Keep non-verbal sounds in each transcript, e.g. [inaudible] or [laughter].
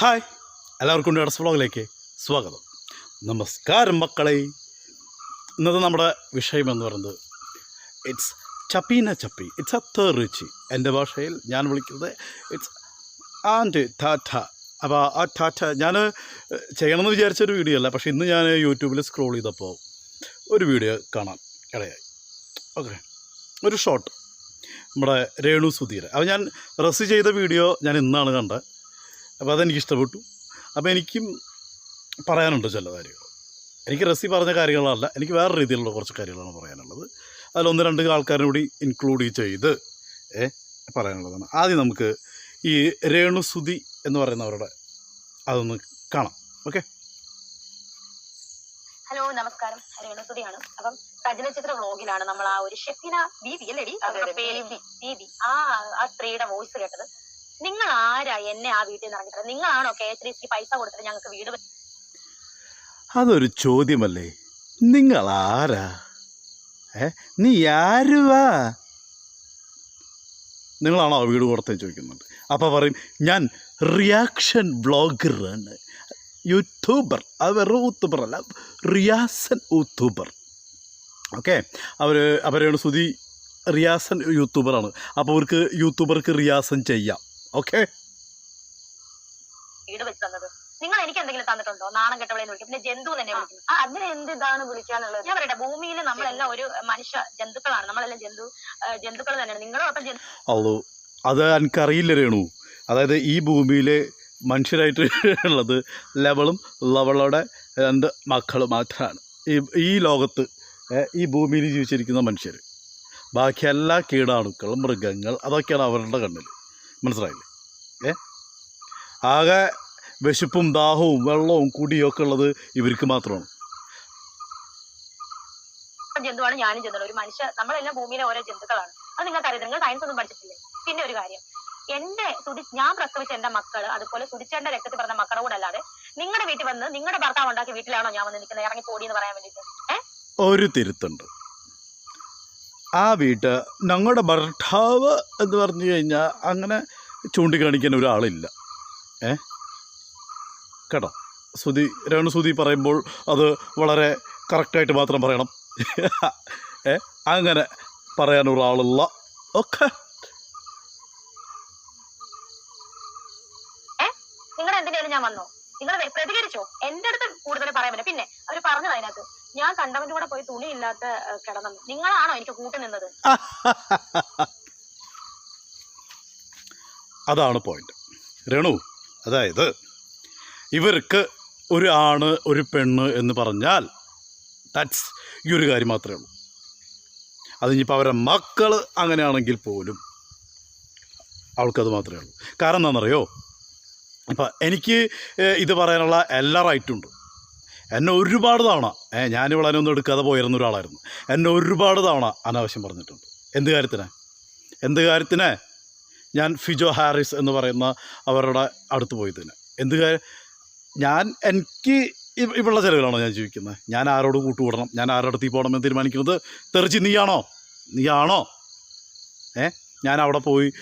Hi. എല്ലാവർക്കും ഡേഡസ് വ്ളോഗിലേക്ക് സ്വാഗതം. നമസ്കാരം മക്കളെ. ഇന്നത്തെ നമ്മുടെ വിഷയം എന്ന് പറയുന്നത് ഇറ്റ്സ് ചപ്പീന ചപ്പി ഇറ്റ്സ് എ തെറിച്ചി. എന്റെ ഭാഷയിൽ ഞാൻ വിളിക്കുന്നത് ഇറ്റ്സ് ആൻഡ് ടാറ്റ. അപ്പോൾ ആ ടാറ്റ ഞാൻ ചെയ്യണമെന്ന് വിചാരിച്ചൊരു വീഡിയോ അല്ല പക്ഷേ ഇന്ന് ഞാൻ യൂട്യൂബിൽ സ്ക്രോൾ ചെയ്തപ്പോൾ ഒരു വീഡിയോ കാണാൻ ഇടയായി ഓക്കെ. ഒരു ഷോട്ട് നമ്മുടെ രേണു സുധീർ. അപ്പോൾ ഞാൻ റെസ് ചെയ്ത വീഡിയോ ഞാൻ ഇന്നാണ് കണ്ടത്. അപ്പോൾ അതെനിക്ക് ഇഷ്ടപ്പെട്ടു. അപ്പോൾ എനിക്കും പറയാനുണ്ട് ചില കാര്യങ്ങൾ. എനിക്ക് റെസി പറഞ്ഞ കാര്യങ്ങളല്ല. എനിക്ക് വേറെ രീതിയിലുള്ള കുറച്ച് കാര്യങ്ങളാണ് പറയാനുള്ളത്. അതിലൊന്ന് രണ്ട് ആൾക്കാരും കൂടി ഇൻക്ലൂഡ് ചെയ്ത് ഏ പറയാനുള്ളതാണ്. ആദ്യം നമുക്ക് ഈ രേണുസുതി എന്ന് പറയുന്നവരുടെ അതൊന്ന് കാണാം. ഓക്കെ? ഹലോ നമസ്കാരം. രേണുസുതിയാണ് അപ്പം സജനചിത്ര വ്ളോഗിലാണ് നമ്മൾ ആ ഒരു ഷെഫിന ബീബി അല്ലേ അവരുടെ പേര് ബീബി ആ ആ സ്ത്രീയുടെ വോയിസ് കേട്ടത്. നിങ്ങൾ ആരാ എന്നെ ആ വീട്ടിൽ നിന്ന് ഇറങ്ങിട്ടത് നിങ്ങളാണോ കെ എച്ച് ഡി സി പൈസ കൊടുത്തിട്ട് ഞങ്ങൾക്ക് വീട് അതൊരു ചോദ്യമല്ലേ? നിങ്ങൾ ആരാ നീ ആരുവാ? നിങ്ങളാണോ ആ വീട് പുറത്തേ ചോദിക്കുന്നുണ്ട്. അപ്പോൾ പറയും ഞാൻ റിയാക്ഷൻ ബ്ലോഗർ ആണ് യൂട്യൂബർ. അത് വെറും ഊത്തൂബർ അല്ല റിയാസൻ യൂട്യൂബർ. ഓക്കെ? അവർ അവരാണ് സുതി റിയാസൻ യൂട്യൂബറാണ്. അപ്പോൾ അവർക്ക് യൂട്യൂബർക്ക് റിയാസൻ ചെയ്യാം. ഓക്കെ വീട് വെച്ച് തന്നത്. നിങ്ങൾ എനിക്ക് എന്തെങ്കിലും തന്നിട്ടുണ്ടോ? നാണം കെട്ടവളെ വിളിക്കും. പിന്നെ ജന്തു തന്നെ വിളിക്കും. ആ, അതിന് എന്ത് ഇതാണ് വിളിക്കാനുള്ളത്? ഞാൻ പറയട്ടെ ഭൂമിയിൽ നമ്മളെല്ലാം ഒരു മനുഷ്യ ജന്തുക്കളാണ്. നമ്മളെല്ലാം ജന്തു ജന്തുക്കൾ തന്നെയാണ്. നിങ്ങളും അപ്പം ജന്തു അല്ലോ അത് എനിക്കറിയില്ല രേണു. അതായത് ഈ ഭൂമിയിലെ മനുഷ്യരായിട്ട് ഉള്ളത് ലവളും ലവളുടെ രണ്ട് മക്കൾ മാത്രമാണ്. ഈ ഈ ലോകത്ത് ഈ ഭൂമിയിൽ ജീവിച്ചിരിക്കുന്ന മനുഷ്യർ ബാക്കി എല്ലാ കീടാണുക്കൾ മൃഗങ്ങൾ അതൊക്കെയാണ് അവരുടെ കണ്ണിൽ മനസ്സിലായില്ലേ? ഏ? ആകെ വിശപ്പും ദാഹവും വെള്ളവും കുടിയൊക്കെ ഒക്കെ ഉള്ളത് ഇവർക്ക് മാത്രമാണ്. ജന്തുവാണ് ഞാനും ജന്തു ഒരു മനുഷ്യ നമ്മളെല്ലാം ഭൂമിയിലെ ഓരോ ജന്തുക്കളാണ്. അത് നിങ്ങൾ അറിയാം നിങ്ങൾ സയൻസ് ഒന്നും പഠിച്ചിട്ടില്ലേ? പിന്നെ ഒരു കാര്യം. എന്റെ സുതി ഞാൻ പ്രസവിച്ച എന്റെ മക്കൾ അതുപോലെ സുതിച്ചേന്റെ രക്തത്തിൽ പറഞ്ഞ മക്കളുടെ കൂടെ അല്ലാതെ നിങ്ങളുടെ വീട്ടിൽ വന്ന് നിങ്ങളുടെ ഭർത്താവ് ഉണ്ടാക്കിയ വീട്ടിലാണോ ഞാൻ വന്ന് നിൽക്കുന്നത്? ഇറങ്ങി പോടി എന്ന് പറയാൻ വേണ്ടിട്ട് ഒരു തിരുത്തുണ്ട്. ആ വീട്ട് ഞങ്ങളുടെ ഭർത്താവ് എന്ന് പറഞ്ഞു കഴിഞ്ഞാൽ അങ്ങനെ ചൂണ്ടിക്കാണിക്കാൻ ഒരാളില്ല. ഏ? കേട്ടോ? ശ്രുതി രേണു സുധി പറയുമ്പോൾ അത് വളരെ കറക്റ്റായിട്ട് മാത്രം പറയണം. ഏ? അങ്ങനെ പറയാൻ ഒരാളില്ല. ഓക്കെ എന്തിനാലും ഞാൻ വന്നോ? നിങ്ങൾ പ്രതികരിച്ചോ? എന്റെ അടുത്ത് കൂടുതൽ പറയാൻ പിന്നെ അവർ പറഞ്ഞു അതിനകത്ത്. ഞാൻ കണ്ടവന്റെ കൂടെ പോയി തുണി ഇല്ലാത്ത കിടന്നു നിങ്ങളാണോ എനിക്ക് കൂട്ടു നിന്നത്? [laughs] അതാണ് പോയിന്റ് രണു അതായത് ഇവർക്ക് ഒരു ആണ് ഒരു പെണ്ണ് എന്ന് പറഞ്ഞാൽ ദാറ്റ്സ് ഈ ഒരു കാര്യം മാത്രമേ ഉള്ളൂ. അത് ഇനിയിപ്പോൾ അവരുടെ മക്കൾ അങ്ങനെയാണെങ്കിൽ പോലും അവൾക്കത് മാത്രമേ ഉള്ളൂ. കാരണം എന്താണെന്നറിയോ? അപ്പം എനിക്ക് ഇത് പറയാനുള്ള എല്ലാ റൈറ്റും ഉണ്ട്. എന്നെ ഒരുപാട് തവണ ഞാനിവിടെ അതിനൊന്നും എടുക്കാതെ പോയിരുന്ന ഒരാളായിരുന്നു. എന്നെ ഒരുപാട് തവണ അനാവശ്യം പറഞ്ഞിട്ടുണ്ട്. എന്ത് കാര്യത്തിന്? എന്ത് കാര്യത്തിന്? ഞാൻ ഫിജോ ഹാരിസ് എന്ന് പറയുന്ന അവരുടെ അടുത്ത് പോയതിന്. എന്ത് കാര്യം ഞാൻ എനിക്ക് ഇ- ഇവളുടെ ചിലവിലാണോ ഞാൻ ജീവിക്കുന്നത്? ഞാൻ ആരോട് കൂട്ടുകൂടണം? ഞാൻ ആരുടെ അടുത്ത് പോകണം എന്ന് തീരുമാനിക്കുന്നത്? തെറിച്ച് നീയാണോ? നീയാണോ? ഏ ഞാൻ അവിടെ പോയി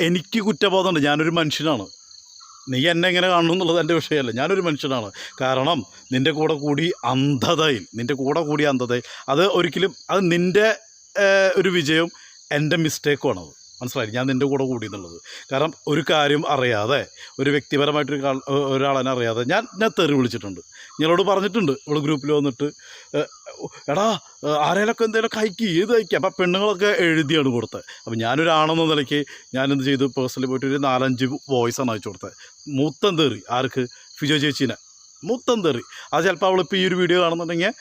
എനിക്ക് കുറ്റബോധമുണ്ട്. ഞാനൊരു മനുഷ്യനാണ്. നീ എന്നെ എങ്ങനെ കാണണം എന്നുള്ളത് എന്റെ വിഷയമല്ല. ഞാനൊരു മനുഷ്യനാണ്. കാരണം നിന്റെ കൂടെ കൂടി അന്ധതയിൽ നിന്റെ കൂടെ കൂടി അന്ധതയിൽ അത് ഒരിക്കലും അത് നിന്റെ ഒരു വിജയവും എന്റെ മിസ്റ്റേക്കുമാണത് മനസ്സിലായി? ഞാൻ നിന്റെ കൂടെ കൂടി എന്നുള്ളത്. കാരണം ഒരു കാര്യം അറിയാതെ ഒരു വ്യക്തിപരമായിട്ടൊരു ഒരാളെന്നെ അറിയാതെ ഞാൻ ഞാൻ തെറി വിളിച്ചിട്ടുണ്ട്. ഞങ്ങളോട് പറഞ്ഞിട്ടുണ്ട്. ഇവിടെ ഗ്രൂപ്പിൽ വന്നിട്ട് എടാ ആരേലൊക്കെ എന്തെങ്കിലുമൊക്കെ അയക്കി ഏത് അയക്കുക അപ്പം പെണ്ണുങ്ങളൊക്കെ എഴുതിയാണ് കൊടുത്തത് അപ്പം ഞാനൊരാണെന്ന നിലയ്ക്ക് ഞാനെന്ത് ചെയ്തു? പേഴ്സണലി പോയിട്ട് ഒരു നാലഞ്ച് വോയിസാണ് അയച്ചു കൊടുത്തത് മൂത്തം തെറി. ആർക്ക്? ഫിജോ ചേച്ചീനെ. മൂത്തം തെറി. അത് ചിലപ്പോൾ അവളിപ്പോൾ ഈ ഒരു വീഡിയോ കാണുന്നുണ്ടെങ്കിൽ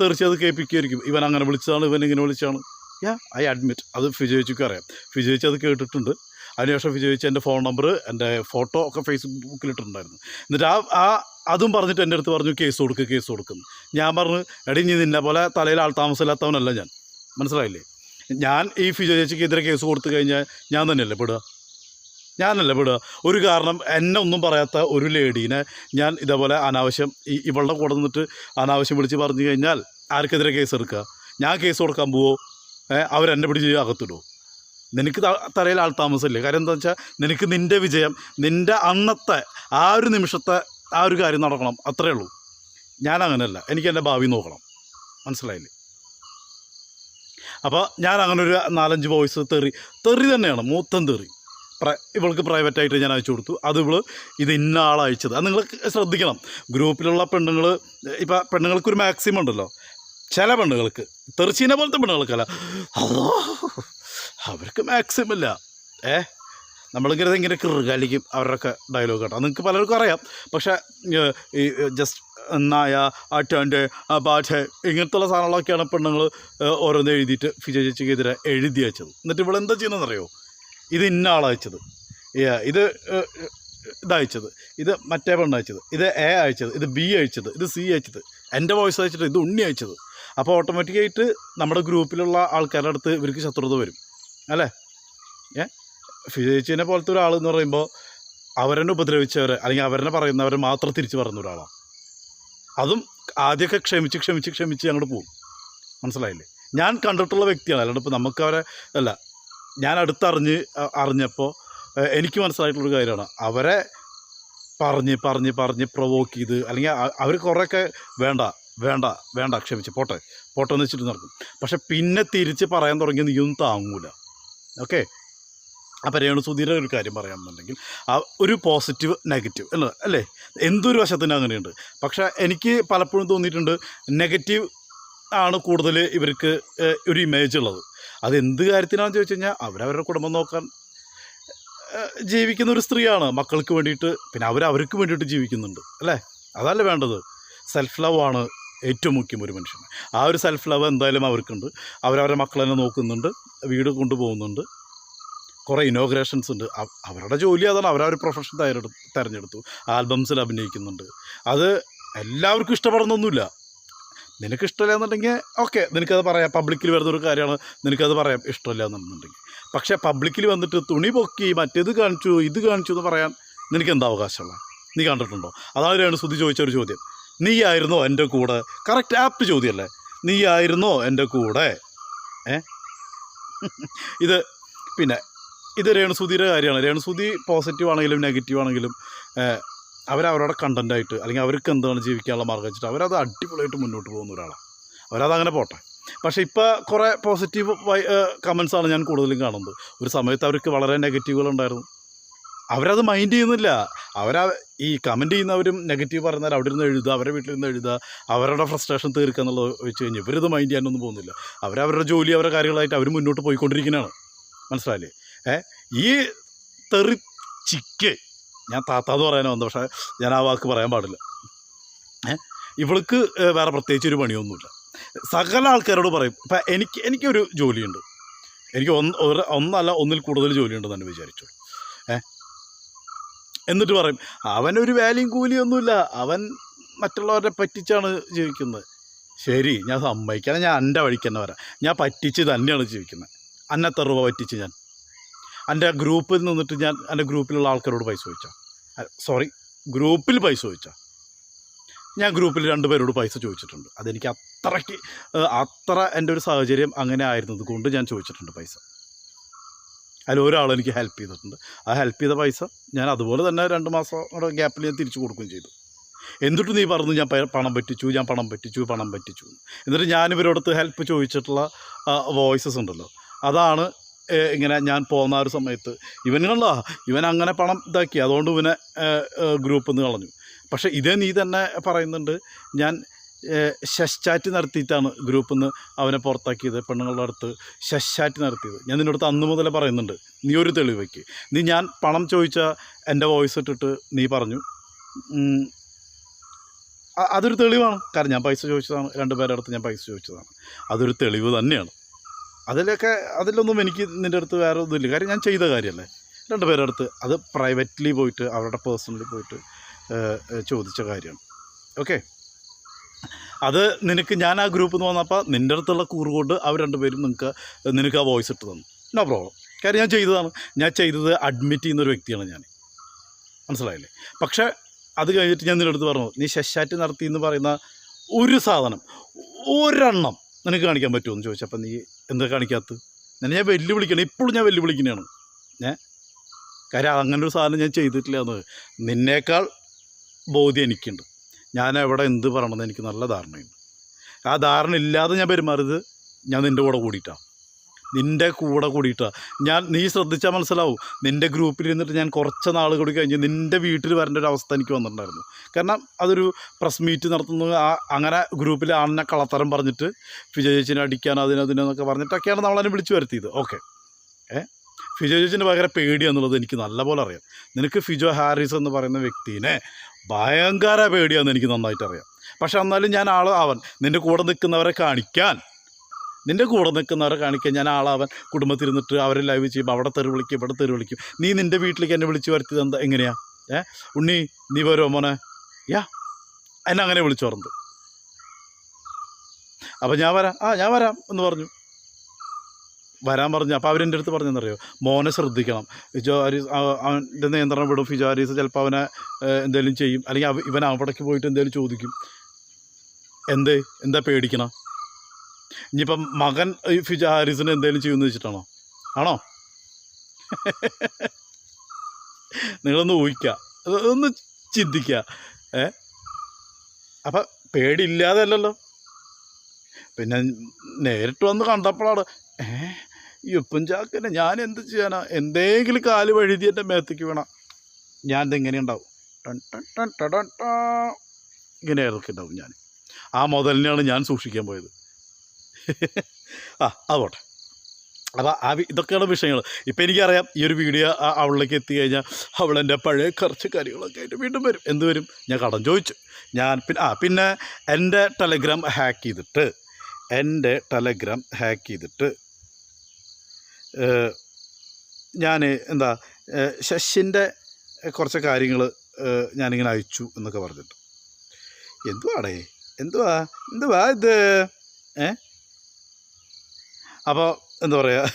തീർച്ചയായും അത് കേൾപ്പിക്കുമായിരിക്കും ഇവൻ അങ്ങനെ വിളിച്ചതാണ് ഇവൻ ഇങ്ങനെ വിളിച്ചതാണ്. യാ ഐ അഡ്മിറ്റ് അത് ഫിജോയിച്ചിക്കും അറിയാം. ഫിജോയിച്ച് അത് കേട്ടിട്ടുണ്ട്. അതിനുശേഷം ഫിജോയിച്ച് എന്റെ ഫോൺ നമ്പർ എന്റെ ഫോട്ടോ ഒക്കെ ഫേസ്ബുക്കിൽ ഇട്ടിട്ടുണ്ടായിരുന്നു എന്നിട്ട് ആ ആ അതും പറഞ്ഞിട്ട് എന്റെ അടുത്ത് പറഞ്ഞു കേസ് കൊടുക്കുക കേസ് കൊടുക്കുന്നു ഞാൻ പറഞ്ഞു എടി നീ നിന്നെ പോലെ തലയിൽ ആൾ താമസമില്ലാത്തവനല്ല ഞാൻ. മനസ്സിലായില്ലേ? ഞാൻ ഈ ഫിജോ ചേച്ചിക്കെതിരെ കേസ് കൊടുത്തു കഴിഞ്ഞാൽ ഞാൻ തന്നെയല്ലേ പെടുക? ഞാനല്ല പെടുക? ഒരു കാരണം എന്നെ ഒന്നും പറയാത്ത ഒരു ലേഡീനെ ഞാൻ ഇതേപോലെ അനാവശ്യം ഈ ഇവളുടെ കൂടെ നിന്നിട്ട് അനാവശ്യം വിളിച്ച് പറഞ്ഞു കഴിഞ്ഞാൽ ആർക്കെതിരെ കേസ് എടുക്കുക? ഞാൻ കേസ് കൊടുക്കാൻ പോവോ? അവരെന്നെ പിടിച്ച് അകത്തിടുമോ നിനക്ക് തറയിൽ ആൾ താമസമില്ലേ? കാര്യം എന്താ വെച്ചാൽ നിനക്ക് നിന്റെ വിജയം നിന്റെ അന്നത്തെ ആ ഒരു നിമിഷത്തെ ആ ഒരു കാര്യം നടക്കണം. അത്രേ ഉള്ളൂ. ഞാൻ അങ്ങനെയല്ല എനിക്ക് എന്റെ ഭാവി നോക്കണം. മനസ്സിലായില്ലേ? അപ്പോൾ ഞാൻ അങ്ങനെ ഒരു നാലഞ്ച് ബോയ്സ് തെറി തെറി തന്നെയാണ്. മൂത്തം തെറി. പ്ര ഇവൾക്ക് പ്രൈവറ്റായിട്ട് ഞാൻ അയച്ചു കൊടുത്തു. അത് ഇവൾ ഇത് ഇന്ന ആൾ അയച്ചത്. അത് നിങ്ങൾ ശ്രദ്ധിക്കണം. ഗ്രൂപ്പിലുള്ള പെണ്ണുങ്ങൾ ഇപ്പം പെണ്ണുങ്ങൾക്കൊരു മാക്സിമം ഉണ്ടല്ലോ. ചില പെണ്ണുങ്ങൾക്ക് തെറിച്ചീനെ പോലത്തെ പെണ്ണുങ്ങൾക്കല്ല. അവർക്ക് മാക്സിമം ഇല്ല. ഏ? നമ്മളിങ്ങനെ ഇങ്ങനെ കൃകാലിക്കും അവരുടെയൊക്കെ ഡയലോഗ് കേട്ടോ. നിങ്ങൾക്ക് പലർക്കും അറിയാം. പക്ഷേ ഈ ജസ്റ്റ് നായ ആറ്റാന്റെ ബാറ്റ് ഇങ്ങനത്തുള്ള സാധനങ്ങളൊക്കെയാണ് പെണ്ണുങ്ങൾ ഓരോന്ന് എഴുതിയിട്ട് ഫിജോ ചേച്ചിക്കെതിരെ എഴുതി അയച്ചത് എന്നിട്ട് ഇവിടെ എന്താ ചെയ്യുന്നതെന്നറിയോ ഇത് ഇന്ന ആളയച്ചത് ഇത് ഏഹ്, ഇതയച്ചത് ഇത് മറ്റേ പെണ്ണ് അയച്ചത്. ഇത് എ അയച്ചത്. ഇത് ബി അയച്ചത്. ഇത് സി അയച്ചത്. എന്റെ വോയിസ് അയച്ചിട്ട് ഇത് ഉണ്ണി അയച്ചത്. അപ്പോൾ ഓട്ടോമാറ്റിക്കായിട്ട് നമ്മുടെ ഗ്രൂപ്പിലുള്ള ആൾക്കാരുടെ അടുത്ത് ഇവർക്ക് ശത്രുത വരും. അല്ലേ? ഏ? ഫിജിച്ചിനെ പോലത്തെ ഒരാൾ എന്ന് പറയുമ്പോൾ അവരെന്നെ ഉപദ്രവിച്ചവരെ അല്ലെങ്കിൽ അവരെന്നെ പറയുന്നവർ മാത്രം തിരിച്ച് പറയുന്ന ഒരാളാണ് അതും ആദ്യമൊക്കെ ക്ഷമിച്ച് ക്ഷമിച്ച് ക്ഷമിച്ച് അങ്ങോട്ട് പോകും. മനസ്സിലായില്ലേ? ഞാൻ കണ്ടിട്ടുള്ള വ്യക്തിയാണ്. അല്ലാണ്ട് ഇപ്പോൾ നമുക്ക് അവരെ അല്ല ഞാൻ അടുത്തറിഞ്ഞ് അറിഞ്ഞപ്പോൾ എനിക്ക് മനസ്സിലായിട്ടുള്ളൊരു കാര്യമാണ്. അവരെ പറഞ്ഞ് പറഞ്ഞ് പറഞ്ഞ് പ്രൊവോക്ക് ചെയ്ത് അല്ലെങ്കിൽ അവർ കുറേയൊക്കെ വേണ്ട. വേണ്ട വേണ്ട ക്ഷമിച്ച് പോട്ടെ. പോട്ടെ എന്ന് വെച്ചിട്ട് നടക്കും. പക്ഷെ പിന്നെ തിരിച്ച് പറയാൻ തുടങ്ങിയ നീയൊന്നും താങ്ങൂല. ഓക്കെ? അപ്പോൾ രേണുസുധീരെ ഒരു കാര്യം പറയാമെന്നുണ്ടെങ്കിൽ ആ ഒരു പോസിറ്റീവ് നെഗറ്റീവ് അല്ല? അല്ലേ? എന്തൊരു വശത്തിന് അങ്ങനെയുണ്ട്. പക്ഷേ എനിക്ക് പലപ്പോഴും തോന്നിയിട്ടുണ്ട് നെഗറ്റീവ് ആണ് കൂടുതൽ ഇവർക്ക് ഒരു ഇമേജ് ഉള്ളത്. അത് എന്ത് കാര്യത്തിനാണെന്ന് ചോദിച്ചു കഴിഞ്ഞാൽ അവരവരുടെ കുടുംബം നോക്കാൻ ജീവിക്കുന്ന ഒരു സ്ത്രീയാണ്. മക്കൾക്ക് വേണ്ടിയിട്ട് പിന്നെ അവർ അവർക്ക് വേണ്ടിയിട്ട് ജീവിക്കുന്നുണ്ട് അല്ലേ? അതല്ല വേണ്ടത്? സെൽഫ് ലവ് ആണ്. ഏറ്റവും മുഖ്യം ഒരു മനുഷ്യന്. ആ ഒരു സെൽഫ് ലവ് എന്തായാലും അവർക്കുണ്ട്. അവരവരുടെ മക്കളെന്നെ നോക്കുന്നുണ്ട്. വീട് കൊണ്ടുപോകുന്നുണ്ട്. കുറേ ഇനോഗ്രേഷൻസ് ഉണ്ട്. അവ- അവരുടെ ജോലി അതാണ്. അവരവർ പ്രൊഫഷൻ തയ്യാറെടുത്തു തിരഞ്ഞെടുത്തു. ആൽബംസിൽ അഭിനയിക്കുന്നുണ്ട്. അത് എല്ലാവർക്കും ഇഷ്ടപ്പെടുന്നൊന്നുമില്ല. നിനക്ക് ഇഷ്ടമില്ല എന്നുണ്ടെങ്കിൽ ഓക്കെ നിനക്കത് പറയാം. പബ്ലിക്കിൽ വരുന്ന ഒരു കാര്യമാണ്. നിനക്കത് പറയാം. ഇഷ്ടമില്ല എന്നുണ്ടെങ്കിൽ പക്ഷേ പബ്ലിക്കിൽ വന്നിട്ട് തുണി പൊക്കി മറ്റേത് കാണിച്ചു ഇത് കാണിച്ചു എന്ന് പറയാൻ നിനക്ക് എന്താ അവകാശമുള്ള നീ കണ്ടിട്ടുണ്ടോ? അതാണ് ശ്രുതി ചോദിച്ച ഒരു ചോദ്യം. നീ ആയിരുന്നോ എന്റെ കൂടെ? Correct apt ചോദ്യമല്ലേ? നീയായിരുന്നോ എന്റെ കൂടെ? ഏ? [laughs] ഇത് പിന്നെ ഇത് രേണുസുതിയുടെ കാര്യമാണ്. രേണുസുതി പോസിറ്റീവ് ആണെങ്കിലും നെഗറ്റീവ് ആണെങ്കിലും അവരവരുടെ കണ്ടന്റായിട്ട് അല്ലെങ്കിൽ അവർക്ക് എന്താണ് ജീവിക്കാനുള്ള മാർഗം വെച്ചിട്ട് അവരത് അടിപൊളിയായിട്ട് മുന്നോട്ട് പോകുന്ന ഒരാളാണ്. അവരതങ്ങനെ പോട്ടെ. പക്ഷേ ഇപ്പോൾ കുറേ പോസിറ്റീവ് കമൻസാണ് ഞാൻ കൂടുതലും കാണുന്നത്. ഒരു സമയത്ത് അവർക്ക് വളരെ നെഗറ്റീവുകളുണ്ടായിരുന്നു അവരത് മൈൻഡ് ചെയ്യുന്നില്ല. അവരാ ഈ കമന്റ് ചെയ്യുന്നവരും നെഗറ്റീവ് പറഞ്ഞാൽ അവിടെ ഇരുന്ന് എഴുതുക അവരുടെ വീട്ടിൽ നിന്ന് എഴുതുക അവരുടെ ഫ്രസ്ട്രേഷൻ തീർക്കുക എന്നുള്ളത് വെച്ച് കഴിഞ്ഞാൽ ഇവരിത് മൈൻഡ് ചെയ്യാനൊന്നും പോകുന്നില്ല. അവരവരുടെ ജോലി അവരുടെ കാര്യങ്ങളായിട്ട് അവർ മുന്നോട്ട് പോയിക്കൊണ്ടിരിക്കുന്നതാണ്. മനസ്സിലായില്ലേ? ഏ? ഈ തെറി ചിക്ക് ഞാൻ താത്താന്ന് പറയാനോ വന്നു പക്ഷേ ഞാൻ ആ വാക്ക് പറയാൻ പാടില്ല. ഇവൾക്ക് വേറെ പ്രത്യേകിച്ച് ഒരു പണിയൊന്നുമില്ല. സകല ആൾക്കാരോട് പറയും ഇപ്പം എനിക്ക് എനിക്കൊരു ജോലിയുണ്ട്. എനിക്ക് ഒന്ന് ഒന്നല്ല ഒന്നിൽ കൂടുതൽ ജോലിയുണ്ടെന്ന് തന്നെ വിചാരിച്ചു. എന്നിട്ട് പറയും അവനൊരു വാലിയും കൂലിയൊന്നുമില്ല. അവൻ മറ്റുള്ളവരെ പറ്റിച്ചാണ് ജീവിക്കുന്നത്. ശരി ഞാൻ സമ്മതിക്കണം. ഞാൻ എന്റെ വഴിക്ക് തന്നെ വരാം. ഞാൻ പറ്റിച്ച് തന്നെയാണ് ജീവിക്കുന്നത്. അന്നത്തെ രൂപ പറ്റിച്ച് ഞാൻ. എന്റെ ഗ്രൂപ്പിൽ നിന്നിട്ട് ഞാൻ എന്റെ ഗ്രൂപ്പിലുള്ള ആൾക്കാരോട് പൈസ ചോദിച്ചാൽ സോറി ഗ്രൂപ്പിൽ പൈസ ചോദിച്ചാൽ ഞാൻ ഗ്രൂപ്പിൽ രണ്ട് പേരോട് പൈസ ചോദിച്ചിട്ടുണ്ട്. അതെനിക്ക് അത്രയ്ക്ക് അത്ര എന്റെ ഒരു സാഹചര്യം അങ്ങനെ ആയിരുന്നത് കൊണ്ട് ഞാൻ ചോദിച്ചിട്ടുണ്ട് പൈസ. അതിൽ ഒരാൾ എനിക്ക് ഹെൽപ്പ് ചെയ്തിട്ടുണ്ട്. ആ ഹെൽപ്പ് ചെയ്ത പൈസ ഞാൻ അതുപോലെ തന്നെ രണ്ട് മാസം ഗ്യാപ്പിൽ ഞാൻ തിരിച്ചു കൊടുക്കുകയും ചെയ്തു. എന്നിട്ട് നീ പറഞ്ഞു ഞാൻ പണം പറ്റിച്ചു ഞാൻ പണം പറ്റിച്ചു പണം പറ്റിച്ചു എന്നിട്ട് ഞാൻ ഇവരോടത്ത് ഹെൽപ്പ് ചോദിച്ചിട്ടുള്ള വോയിസസ് ഉണ്ടല്ലോ. അതാണ് ഇങ്ങനെ ഞാൻ പോകുന്ന ഒരു സമയത്ത് ഇവനുള്ള ഇവൻ അങ്ങനെ പണം ഇതാക്കി. അതുകൊണ്ട് ഇവനെ ഗ്രൂപ്പിൽ നിന്ന് കളഞ്ഞു. പക്ഷേ ഇതേ നീ തന്നെ പറയുന്നുണ്ട് ഞാൻ ഷെഷ് നടത്തിയിട്ടാണ് ഗ്രൂപ്പിൽ നിന്ന് അവനെ പുറത്താക്കിയത് പെണ്ണുങ്ങളുടെ അടുത്ത് ശശ്ചാറ്റ് നടത്തിയത്. ഞാൻ നിന്നോട് അടുത്ത് അന്ന് മുതലേ പറയുന്നുണ്ട് നീ ഒരു തെളിവയ്ക്ക് നീ ഞാൻ പണം ചോദിച്ച എന്റെ വോയിസ് ഇട്ടിട്ട് നീ പറഞ്ഞു അതൊരു തെളിവാണ്. കാരണം ഞാൻ പൈസ ചോദിച്ചതാണ് രണ്ടുപേരുടെ അടുത്ത് ഞാൻ പൈസ ചോദിച്ചതാണ്. അതൊരു തെളിവ് തന്നെയാണ്. അതിലൊക്കെ അതിലൊന്നും എനിക്ക് നിന്റെ അടുത്ത് വേറെ ഒന്നുമില്ല. കാര്യം ഞാൻ ചെയ്ത കാര്യമല്ലേ? രണ്ടുപേരുടെ അടുത്ത് അത് പ്രൈവറ്റ്ലി പോയിട്ട് അവരുടെ പേഴ്സണലി പോയിട്ട് ചോദിച്ച കാര്യമാണ്. ഓക്കെ അത് നിനക്ക് ഞാൻ ആ ഗ്രൂപ്പിൽ നിന്ന് വന്നപ്പോൾ നിന്റെ അടുത്തുള്ള കൂറ് കൊണ്ട് അവർ രണ്ടുപേരും നിനക്ക് നിനക്ക് ആ വോയിസ് ഇട്ട് തന്നു. നോ പ്രോബ്ലം കാര്യം ഞാൻ ചെയ്തതാണ്. ഞാൻ ചെയ്തത് അഡ്മിറ്റ് ചെയ്യുന്നൊരു വ്യക്തിയാണ് ഞാൻ മനസ്സിലായില്ലേ? പക്ഷേ അത് കഴിഞ്ഞിട്ട് ഞാൻ നിന്റെ അടുത്ത് പറഞ്ഞു നീ ശശാറ്റ് നടത്തി എന്ന് പറയുന്ന ഒരു സാധനം ഒരെണ്ണം നിനക്ക് കാണിക്കാൻ പറ്റുമോ? എന്ന് ചോദിച്ചപ്പോൾ നീ എന്താ കാണിക്കാത്തത്? നിന്നെ ഞാൻ വെല്ലുവിളിക്കണം ഇപ്പോഴും ഞാൻ വെല്ലുവിളിക്കുന്നതാണ്. ഞാൻ കാര്യം അങ്ങനെ ഒരു സാധനം ഞാൻ ചെയ്തിട്ടില്ല എന്ന്. നിന്നേക്കാൾ ബോധ്യം എനിക്കുണ്ട്. ഞാൻ എവിടെ എന്ത് പറയണമെന്ന് എനിക്ക് നല്ല ധാരണയുണ്ട്. ആ ധാരണ ഇല്ലാതെ ഞാൻ പെരുമാറിയത് ഞാൻ നിന്റെ കൂടെ കൂടിയിട്ടാണ് നിന്റെ കൂടെ കൂടിയിട്ടാണ് ഞാൻ നീ ശ്രദ്ധിച്ചാൽ മനസ്സിലാവും. നിന്റെ ഗ്രൂപ്പിൽ ഇരുന്നിട്ട് ഞാൻ കുറച്ച് നാൾ കൂടി കഴിഞ്ഞ് നിന്റെ വീട്ടിൽ വരേണ്ട ഒരു അവസ്ഥ എനിക്ക് വന്നിട്ടുണ്ടായിരുന്നു. കാരണം അതൊരു പ്രസ് മീറ്റ് നടത്തുന്നത് ആ അങ്ങനെ ഗ്രൂപ്പിൽ ആണിനെ കളത്തരം പറഞ്ഞിട്ട് ഫിജോ ചേച്ചിനെ അടിക്കാൻ അതിനതിനെന്നൊക്കെ പറഞ്ഞിട്ടൊക്കെയാണ് നമ്മളതിനെ വിളിച്ചു വരുത്തിയത്. ഓക്കെ ഏ? ഫിജോ ചേച്ചിന്റെ ഭയങ്കര പേടിയാന്നുള്ളത് എനിക്ക് നല്ലപോലെ അറിയാം. നിനക്ക് ഫിജോ ഹാരിസ് എന്ന് പറയുന്ന വ്യക്തിനെ ഭയങ്കര പേടിയാണെന്ന് എനിക്ക് നന്നായിട്ട് അറിയാം പക്ഷെ എന്നാലും ഞാൻ ആൾ അവൻ. നിന്റെ കൂടെ നിൽക്കുന്നവരെ കാണിക്കാൻ. നിന്റെ കൂടെ നിൽക്കുന്നവരെ കാണിക്കാൻ ഞാൻ ആളാവൻ കുടുംബത്തിരുന്നിട്ട് അവരെ ലൈവ് ചെയ്യുമ്പോൾ അവിടെ തെറി വിളിക്കും ഇവിടെ തെറി വിളിക്കും. നീ നിന്റെ വീട്ടിലേക്ക് എന്നെ വിളിച്ചു വരുത്തിയത് എന്താ? എങ്ങനെയാ? ഏ? ഉണ്ണി നീ വരുമോ മോനെ? യാ. എന്നെ അങ്ങനെ വിളിച്ചു പറഞ്ഞത് അപ്പം ഞാൻ വരാം. ആ ഞാൻ വരാം എന്ന് പറഞ്ഞു. വരാൻ പറഞ്ഞു. അപ്പോൾ അവരെന്റെ അടുത്ത് പറഞ്ഞെന്നറിയോ മോനെ ശ്രദ്ധിക്കണം. ഫിജോ ഹരീസ് അവന്റെ നിയന്ത്രണം വിടും. ഫിജോ ഹരീസ് ചിലപ്പോൾ അവനെ എന്തെങ്കിലും ചെയ്യും. അല്ലെങ്കിൽ അവ- ഇവൻ അവിടേക്ക് പോയിട്ട് എന്തെങ്കിലും ചോദിക്കും. എന്ത്? എന്താ പേടിക്കണം? ഇനിയിപ്പം മകൻ ഫിജോ ഹാരിസിന് എന്തെങ്കിലും ചെയ്യുമെന്ന് വെച്ചിട്ടാണോ? ആണോ? [laughs] നിങ്ങളൊന്ന് ഊഹിക്കുക ഒന്ന് ചിന്തിക്കുക ഏ? അപ്പം പേടിയില്ലാതെ അല്ലല്ലോ. പിന്നെ നേരിട്ട് വന്ന് കണ്ടപ്പോഴാണ്. ഏ? ഈ ഉപ്പും ചാക്കനെ ഞാൻ എന്ത് ചെയ്യാനാ? എന്തെങ്കിലും കാൽ വഴുതി എന്റെ മേത്തേക്ക് വീണ. ഞാൻ ഇതെങ്ങനെ ഉണ്ടാവും. ടൺ ടൺ ടൺ ടൺ ടാ. ഇങ്ങനെ ഇറക്കിണ്ടാവും ഞാൻ. ആ മുതലിനെയാണ് ഞാൻ സൂക്ഷിക്കാൻ പോയത്. ആ അതോട്ടെ അപ്പോൾ ആ ഇതൊക്കെയാണ് വിഷയങ്ങൾ. ഇപ്പം എനിക്കറിയാം ഈ ഒരു വീഡിയോ അവളിലേക്ക് എത്തി കഴിഞ്ഞാൽ അവളെന്റെ പഴയ കുറച്ച് കാര്യങ്ങളൊക്കെ ആയിട്ട് വീണ്ടും വരും. എന്ത് വരും? ഞാൻ കടം ചോദിച്ചു. ഞാൻ പിന്നെ ആ പിന്നെ എന്റെ ടെലഗ്രാം ഹാക്ക് ചെയ്തിട്ട് എന്റെ ടെലഗ്രാം ഹാക്ക് ചെയ്തിട്ട് ഞാൻ എന്താ ശശിന്റെ കുറച്ച് കാര്യങ്ങൾ ഞാനിങ്ങനെ അയച്ചു എന്നൊക്കെ പറഞ്ഞിട്ട്. എന്തുവാടേ? എന്തുവാ? എന്തുവാ ഇത്? ഏ? അപ്പോൾ എന്താ പറയുക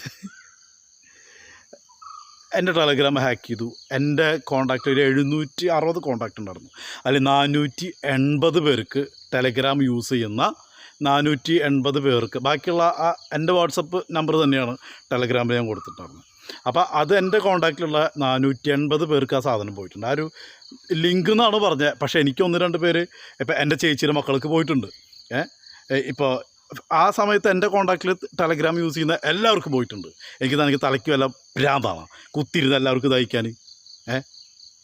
എന്റെ ടെലഗ്രാം ഹാക്ക് ചെയ്തു. എന്റെ കോണ്ടാക്റ്റ് ഒരു എഴുന്നൂറ്റി അറുപത് കോണ്ടാക്റ്റ് ഉണ്ടായിരുന്നു. അതിൽ നാനൂറ്റി എൺപത് പേർക്ക് ടെലഗ്രാം യൂസ് ചെയ്യുന്ന നാനൂറ്റി എൺപത് പേർക്ക്. ബാക്കിയുള്ള ആ എന്റെ വാട്സപ്പ് നമ്പർ തന്നെയാണ് ടെലഗ്രാമിൽ ഞാൻ കൊടുത്തിട്ടുണ്ടായിരുന്നത് അപ്പോൾ അത് എന്റെ കോണ്ടാക്റ്റിലുള്ള നാനൂറ്റി എൺപത് പേർക്ക് ആ സാധനം പോയിട്ടുണ്ട്. ആ ഒരു ലിങ്ക് എന്നാണ് പറഞ്ഞത്. പക്ഷേ എനിക്ക് ഒന്ന് രണ്ട് പേര് ഇപ്പോൾ എന്റെ ചേച്ചിയുടെ മക്കൾക്ക് പോയിട്ടുണ്ട്. ഏ ഇപ്പോൾ ആ സമയത്ത് എന്റെ കോണ്ടാക്റ്റിൽ ടെലഗ്രാം യൂസ് ചെയ്യുന്ന എല്ലാവർക്കും പോയിട്ടുണ്ട്. എനിക്ക് എനിക്ക് തലയ്ക്ക് വല്ല ഭ്രാന്താണ്. കുത്തിയിരുന്ന് എല്ലാവർക്കും തയ്ക്കാൻ ഏ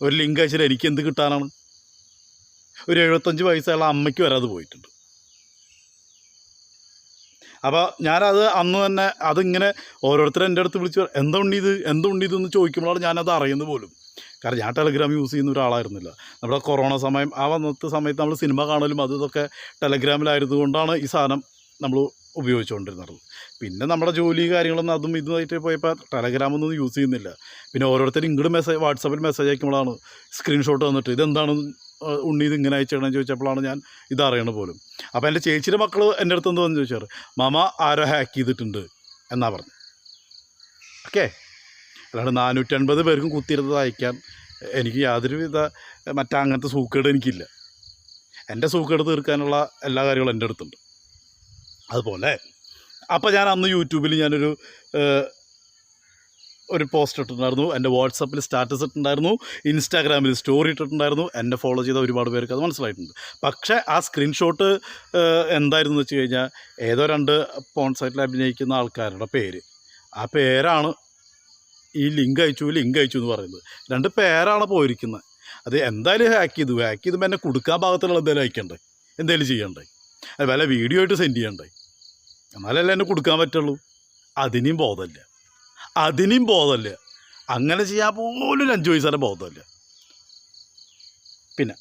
ഒരു ലിങ്ക് അയച്ചാൽ എനിക്ക് എന്ത് കിട്ടാനാണ്? ഒരു എഴുപത്തഞ്ച് വയസ്സുള്ള അമ്മയ്ക്ക് വരെ അത് പോയിട്ടുണ്ട്. അപ്പോൾ ഞാനത് അന്ന് തന്നെ അതിങ്ങനെ ഓരോരുത്തരും എന്റെ അടുത്ത് വിളിച്ച് പറ- എന്താ ഉണ്ണി ഇത് എന്താ ഉണ്ണി ഇതെന്ന് ചോദിക്കുമ്പോഴാണ് ഞാനത് അറിയുന്നത് പോലും. കാരണം ഞാൻ ടെലഗ്രാം യൂസ് ചെയ്യുന്ന ഒരാളായിരുന്നില്ല. നമ്മുടെ കൊറോണ സമയം ആ വന്നത്തെ സമയത്ത് നമ്മൾ സിനിമ കാണലും അത് ഇതൊക്കെ ടെലഗ്രാമിലായിരുന്നുകൊണ്ടാണ് ഈ സാധനം നമ്മൾ ഉപയോഗിച്ചുകൊണ്ടിരുന്നത്. പിന്നെ നമ്മുടെ ജോലി കാര്യങ്ങളൊന്നും അതും ഇതുമായിട്ട് പോയപ്പോൾ ടെലഗ്രാമൊന്നും യൂസ് ചെയ്യുന്നില്ല. പിന്നെ ഓരോരുത്തർ ഇങ്ങോട്ട് മെസ്സേജ് വാട്സപ്പിൽ മെസ്സേജ് അയക്കുമ്പോഴാണ് സ്ക്രീൻഷോട്ട് വന്നിട്ട് ഇതെന്താണെന്ന് ഉണ്ണി ഇത് ഇങ്ങനെ അയച്ചേക്കണമെന്ന് ചോദിച്ചപ്പോഴാണ് ഞാൻ ഇതറിയണ പോലും. അപ്പോൾ എന്റെ ചേച്ചിയുടെ മക്കൾ എന്റെ അടുത്ത് എന്തോന്ന് ചോദിച്ചാറ്? മാമ ആരോ ഹാക്ക് ചെയ്തിട്ടുണ്ട് എന്നാ പറഞ്ഞു. ഓക്കെ. അല്ലാണ്ട് നാനൂറ്റൻപത് പേർക്കും കുത്തിയിരുന്നത് അയക്കാൻ എനിക്ക് യാതൊരുവിധ മറ്റേ അങ്ങനത്തെ സൂക്കേട് എനിക്കില്ല. എന്റെ സൂക്കേട് തീർക്കാനുള്ള എല്ലാ കാര്യങ്ങളും എന്റെ അടുത്തുണ്ട്. അതുപോലെ അപ്പോൾ ഞാൻ അന്ന് യൂട്യൂബിൽ ഞാനൊരു ഒരു പോസ്റ്റ് ഇട്ടിട്ടുണ്ടായിരുന്നു. എന്റെ വാട്സപ്പിൽ സ്റ്റാറ്റസ് ഇട്ടിട്ടുണ്ടായിരുന്നു. ഇൻസ്റ്റാഗ്രാമിൽ സ്റ്റോറി ഇട്ടിട്ടുണ്ടായിരുന്നു. എന്നെ ഫോളോ ചെയ്ത ഒരുപാട് പേർക്ക് അത് മനസ്സിലായിട്ടുണ്ട്. പക്ഷേ ആ സ്ക്രീൻഷോട്ട് എന്തായിരുന്നു വെച്ച് കഴിഞ്ഞാൽ ഏതോ രണ്ട് പോൺ സൈറ്റിൽ അഭിനയിക്കുന്ന ആൾക്കാരുടെ പേര്. ആ പേരാണ് ഈ ലിങ്ക് അയച്ചു ലിങ്ക് അയച്ചു എന്ന് പറയുന്നത്. രണ്ട് പേരാണ് പോയിരിക്കുന്നത്. അത് എന്തായാലും ഹാക്ക് ചെയ്തു. ഹാക്ക് ചെയ്തുമ്പോൾ എന്നെ കൊടുക്കാൻ ഭാഗത്തുള്ള എന്തെങ്കിലും അയക്കണ്ടേ? എന്തെങ്കിലും ചെയ്യണ്ടേ? അത് വല്ല വീഡിയോ ആയിട്ട് സെൻഡ് ചെയ്യണ്ടേ? എന്നാലല്ലേ എന്നെ കൊടുക്കാൻ പറ്റുള്ളൂ. അതിനും ബോധമില്ല. അതിനും ബോധമില്ല. അങ്ങനെ ചെയ്യാൻ പോലും അഞ്ച് വയസ്സുവരെ ബോധമില്ല. പിന്നെ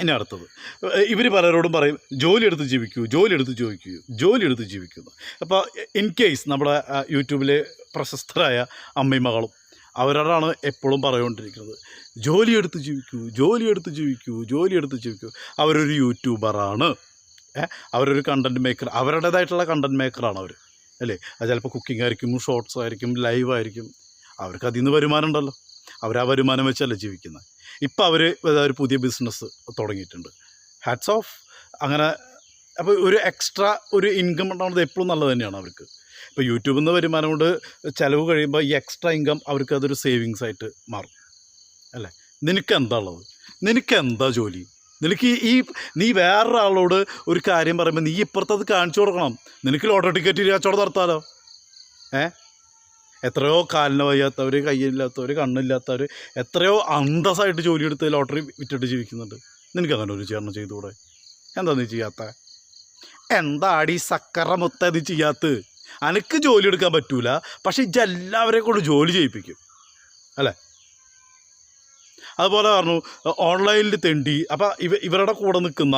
എന്നെ അടുത്തത്. ഇവർ പലരോടും പറയും ജോലി എടുത്ത് ജീവിക്കൂ ജോലി എടുത്ത് ചോദിക്കൂ ജോലി എടുത്ത് ജീവിക്കുന്നു അപ്പോൾ ഇൻ കേസ് നമ്മുടെ യൂട്യൂബിലെ പ്രശസ്തരായ അമ്മയും മകളും അവരോടാണ് എപ്പോഴും പറഞ്ഞുകൊണ്ടിരിക്കുന്നത് ജോലി എടുത്ത് ജീവിക്കൂ ജോലി എടുത്ത് ജീവിക്കൂ ജോലി എടുത്ത് ജീവിക്കൂ. അവരൊരു യൂട്യൂബറാണ്. അവരൊരു കണ്ടന്റ് മേക്കർ അവരുടേതായിട്ടുള്ള കണ്ടന്റ് മേക്കറാണ് അവർ അല്ലേ? അത് ചിലപ്പോൾ കുക്കിംഗ് ആയിരിക്കും ഷോർട്സ് ആയിരിക്കും ലൈവ് ആയിരിക്കും. അവർക്ക് അതിൽ നിന്ന് വരുമാനം ഉണ്ടല്ലോ. അവർ ആ വരുമാനം വെച്ചല്ല ജീവിക്കുന്നത് ഇപ്പം അവർ ഒരു പുതിയ ബിസിനസ് തുടങ്ങിയിട്ടുണ്ട്. ഹാറ്റ്സ് ഓഫ് അങ്ങനെ അപ്പോൾ ഒരു എക്സ്ട്രാ ഒരു ഇൻകം ഉണ്ടാവുന്നത് എപ്പോഴും നല്ലത് തന്നെയാണ് അവർക്ക്. ഇപ്പോൾ യൂട്യൂബിൽ നിന്ന് വരുമാനം കൊണ്ട് ചിലവ് കഴിയുമ്പോൾ ഈ എക്സ്ട്രാ ഇൻകം അവർക്ക് അതൊരു സേവിങ്സ് ആയിട്ട് മാറും. അല്ലേ? നിനക്ക് എന്താ ഉള്ളത്? നിനക്ക് എന്താ ജോലി? നിനക്ക് ഈ- നീ വേറൊരാളോട് ഒരു കാര്യം പറയുമ്പോൾ നീ ഇപ്പുറത്തത് കാണിച്ചു കൊടുക്കണം. നിനക്ക് ലോട്ടറി ടിക്കറ്റ് കച്ചവടം നടത്താലോ? ഏ? എത്രയോ കാലിന് വയ്യാത്തവർ കയ്യില്ലാത്തവർ കണ്ണില്ലാത്തവർ എത്രയോ അന്തസ്സായിട്ട് ജോലിയെടുത്ത് ലോട്ടറി വിറ്റിട്ട് ജീവിക്കുന്നുണ്ട്. നിനക്ക് അങ്ങനെ ഒരു ചേർന്ന് ചെയ്തുകൂടെ? എന്താ നീ ചെയ്യാത്ത? എന്താടി സക്കറ മൊത്തം നീ ചെയ്യാത്ത? അനക്ക് ജോലി എടുക്കാൻ പറ്റൂല പക്ഷെ ഇജ്ജ് എല്ലാവരെയും കൊണ്ട് ജോലി ചെയ്യിപ്പിക്കും. അല്ലേ? അതുപോലെ പറഞ്ഞു ഓൺലൈനിൽ തെണ്ടി. അപ്പോൾ ഇവ ഇവരുടെ കൂടെ നിൽക്കുന്ന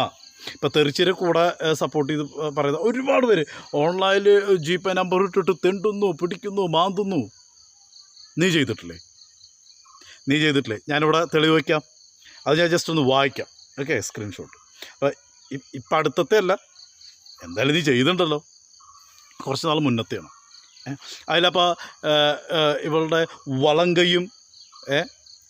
ഇപ്പം തെറിച്ചിരെ കൂടെ സപ്പോർട്ട് ചെയ്ത് പറയുന്ന ഒരുപാട് പേര് ഓൺലൈനിൽ ജി പേ നമ്പർ ഇട്ടിട്ട് തെണ്ടുന്നു പിടിക്കുന്നു മാന്തുന്നു. നീ ചെയ്തിട്ടില്ലേ? നീ ചെയ്തിട്ടില്ലേ? ഞാനിവിടെ തെളിവ് വയ്ക്കാം അത് ഞാൻ ജസ്റ്റ് ഒന്ന് വായിക്കാം. ഓക്കെ സ്ക്രീൻഷോട്ട് അപ്പോൾ ഇപ്പം അടുത്തത്തെ അല്ല. എന്തായാലും നീ ചെയ്തിട്ടുണ്ടല്ലോ. കുറച്ച് നാൾ മുന്നത്തെയാണ്. അതിലപ്പോൾ ഇവളുടെ വളങ്കയും കൈയും ഏ